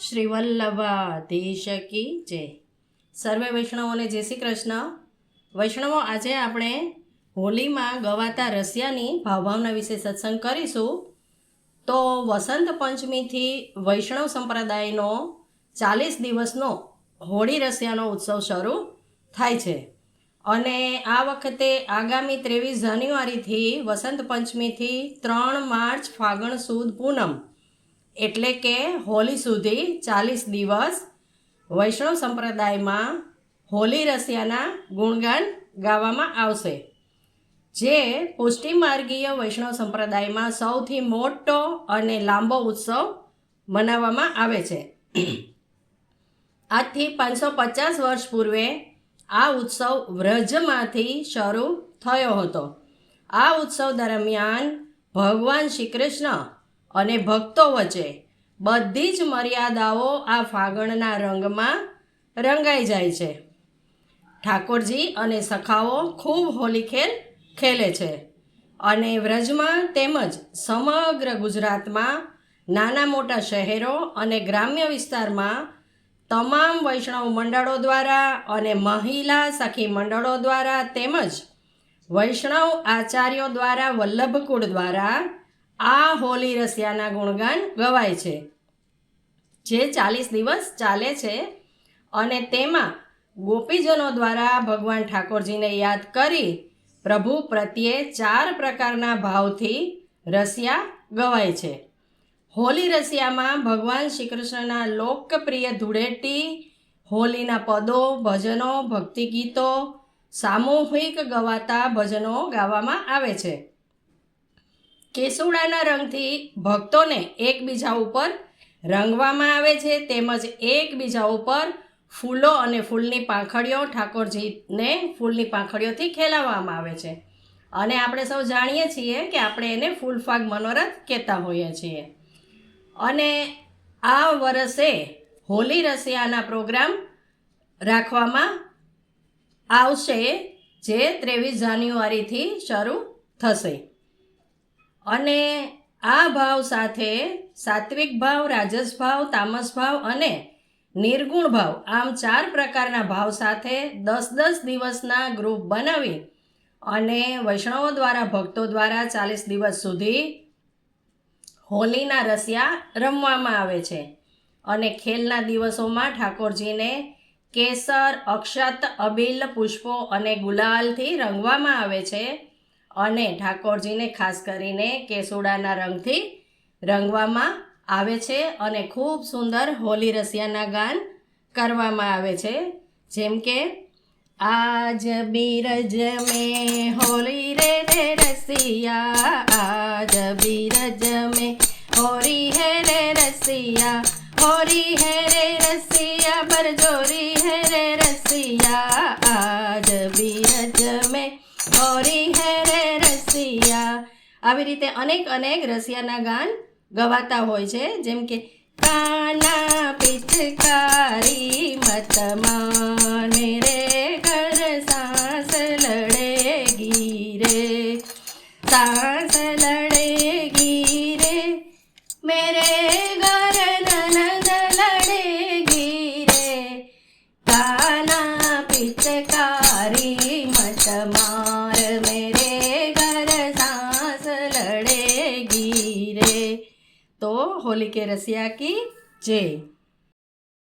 શ્રી વલ્લભાધીશ કી જય. સર્વે વૈષ્ણવોને જય શ્રી કૃષ્ણ. વૈષ્ણવો, આજે આપણે હોલીમાં ગવાતા રસિયાની ભાવભાવના વિશે સત્સંગ કરીશું. તો વસંત પંચમીથી વૈષ્ણવ સંપ્રદાયનો ચાલીસ દિવસનો હોળી રસિયાનો ઉત્સવ શરૂ થાય છે. અને આ વખતે આગામી ત્રેવીસ જાન્યુઆરીથી વસંત પંચમીથી ત્રણ માર્ચ ફાગણ સુદ પૂનમ એટલે કે હોલી સુધી ચાલીસ દિવસ વૈષ્ણવ સંપ્રદાયમાં હોલી રસિયાના ગુણગાન ગાવામાં આવશે. જે પુષ્ટિમાર્ગીય વૈષ્ણવ સંપ્રદાયમાં સૌથી મોટો અને લાંબો ઉત્સવ મનાવવામાં આવે છે. આજથી પાંચસો પચાસ વર્ષ પૂર્વે આ ઉત્સવ વ્રજમાંથી શરૂ થયો હતો. આ ઉત્સવ દરમિયાન ભગવાન શ્રી કૃષ્ણ અને ભક્તો વચ્ચે બધી જ મર્યાદાઓ આ ફાગણના રંગમાં રંગાઈ જાય છે. ઠાકોરજી અને સખાઓ ખૂબ હોલી ખેલ ખેલે છે અને વ્રજમાં તેમજ સમગ્ર ગુજરાતમાં નાના મોટા શહેરો અને ગ્રામ્ય વિસ્તારમાં તમામ વૈષ્ણવ મંડળો દ્વારા અને મહિલા સખી મંડળો દ્વારા તેમજ વૈષ્ણવ આચાર્યો દ્વારા વલ્લભકુળ દ્વારા આ હોલી રસિયાના ગુણગાન ગવાય છે. જે ચાલીસ દિવસ ચાલે છે અને તેમાં ગોપીજનો દ્વારા ભગવાન ઠાકોરજીને યાદ કરી પ્રભુ પ્રત્યે ચાર પ્રકારના ભાવથી રસિયા ગવાય છે. હોલી રસિયામાં ભગવાન શ્રી કૃષ્ણના લોકપ્રિય ધૂળેટી, હોલીના પદો, ભજનો ભક્તિ ગીતો સામૂહિક ગવાતા ભજનો ગાવામાં આવે છે. કેસુડાના રંગથી ભક્તોને એકબીજા ઉપર રંગવામાં આવે છે તેમજ એકબીજા ઉપર ફૂલો અને ફૂલની પાંખડીઓ ઠાકોરજીને ફૂલની પાંખડીઓથી ખેલાવવામાં આવે છે. અને આપણે સૌ જાણીએ છીએ કે આપણે એને ફૂલફાગ મનોરથ કહેતા હોઈએ છીએ. અને આ વર્ષે હોલી રસિયાના પ્રોગ્રામ રાખવામાં આવશે જે ત્રેવીસ જાન્યુઆરીથી શરૂ થશે. અને આ ભાવ સાથે સાત્વિક ભાવ, રાજસ ભાવ, તામસ ભાવ અને નિર્ગુણ ભાવ, આમ ચાર પ્રકારના ભાવ સાથે દસ દસ દિવસના ગ્રુપ બનાવી અને વૈષ્ણવો દ્વારા, ભક્તો દ્વારા ચાલીસ દિવસ સુધી હોલીના રસિયા રમવામાં આવે છે. અને ખેલના દિવસોમાં ઠાકોરજીને કેસર, અક્ષત, અબીલ, પુષ્પો અને ગુલાલથી રંગવામાં આવે છે. અને ઠાકોરજીને ખાસ કરીને કેસુડાના રંગથી રંગવામાં આવે છે અને ખૂબ સુંદર હોલી રસિયાના ગાન કરવામાં આવે છે. જેમ કે, આજ બીરજ મેં હોલી રે રે રસિયા, આજ બીરજ મેં હોરી હે રે રસિયા, હોરી હે રે રસિયા, બરજોરી હે રે રસિયા, આજ બીરજ મેં હોરી આવી રીતે અનેક અનેક રસિયાના ગાન ગવાતા હોય છે. જેમ કે, કાના પિચકારી મત માને રે, ઘર સાસ લડેગી રે સાસ હોલી રસિયા કી જય.